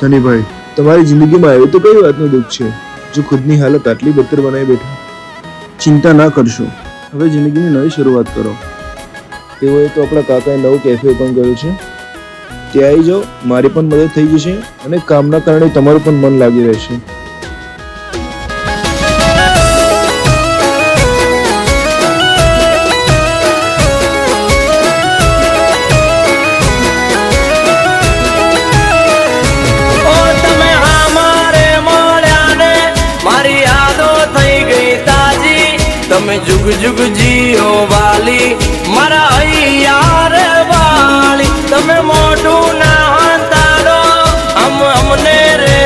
સનીભાઈ તમારી જિંદગીમાં એવું તો કઈ વાતનું દુઃખ છે? જો ખુદની હાલત આટલી બદતર બનાવી બેઠા? ચિંતા ના કરશો. હવે જિંદગીની નવી શરૂઆત કરો. તેઓએ તો આપણા કાકાએ નવું કેફે ઓપન કર્યું છે. ત્યાં આવી જાઓ, મારી પણ મદદ થઈ જશે અને કામના કારણે તમારું પણ મન લાગી રહેશે. તમે જુગ જુગ જીઓ વાલી મારા અયાર વાલી તમે મોઢું ના તારો અમ અમને રે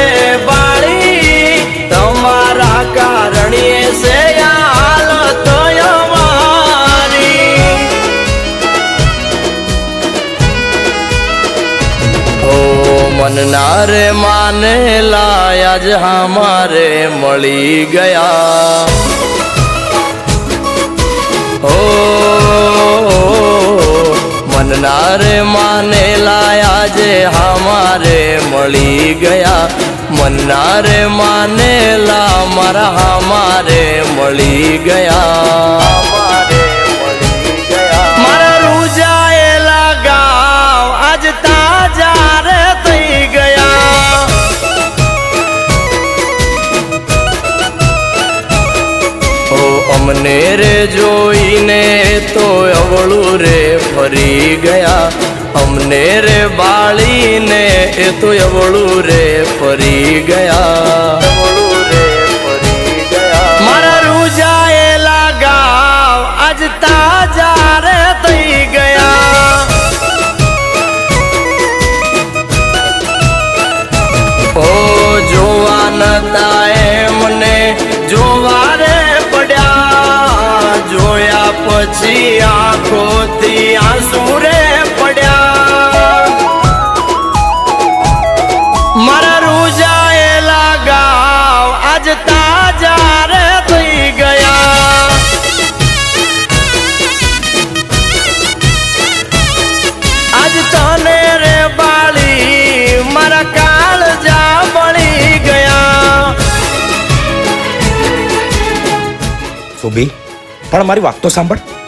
વાળી તમારા કારણીએ છે મનના રે માને લાયા જ હમારે મળી ગયા ઓ, મનના રે માને લાયા જે હમારે મળી ગયા. મનના રે માને લા મારા હમારે મળી ગયા. અમને રે જોઈને તો અવળું રે ફરી ગયા. અમને રે બાળીને એ તો અવળું રે ફરી ગયા. અવળું રે ફરી ગયા. મારા થઈ ગયા. ઓ જોવા નતા મારા આજ તાજા રે થઈ ગયા આજ તને બાળી મારા કાળ જા ગયા પણ મારી વાત તો સાંભળ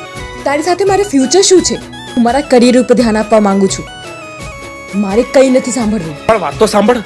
તારી સાથે મારે ફ્યુચર શું છે? હું મારા કરિયર ઉપર ધ્યાન આપવા માંગુ છું. મારે કંઈ નથી સાંભળવું. પણ વાત તો સાંભળ.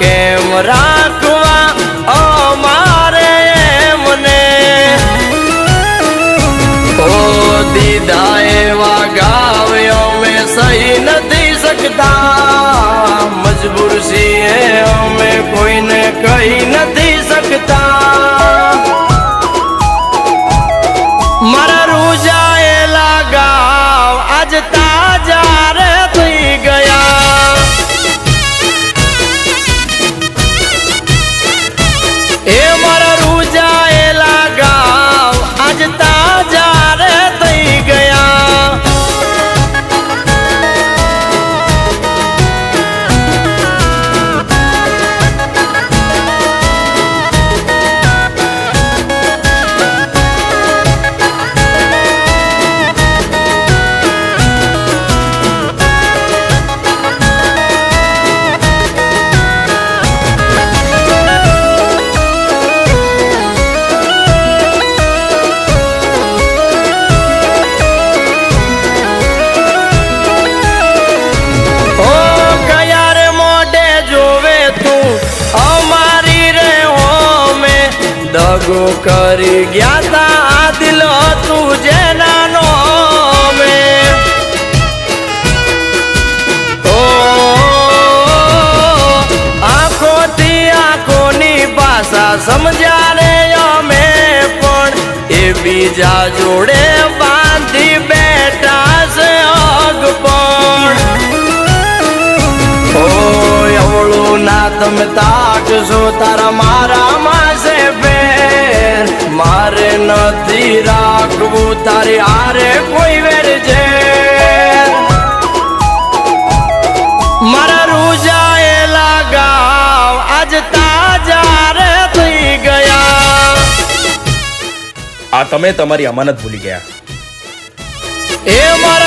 કેમ રાખવા? અમારે મને. ઓ દીદા એવા ગાવ્યો અમે સહી નથી શકતા. મજબૂર છીએ, અમે કોઈને કહી નથી શકતા. મારા રૂજાયેલા ગાવ આજ આજ તાજા દગો કરી ગયા તા. આ દિલ હતું જેના નો મે ઓ આંખોની ભાષા સમજાને અમે. પણ એ બીજા જોડે બાંધી બેઠા છે અગ પણ. ઓય, અવળું ના તમે તાટ છો તારા મારા નથી રાખવું તારી હારે કોઈ વેર છે? મારા રૂજાયેલા ગાવ આજ તાજા રે થઈ ગયા. આ તમે તમારી અમાનત ભૂલી ગયા. એ મારા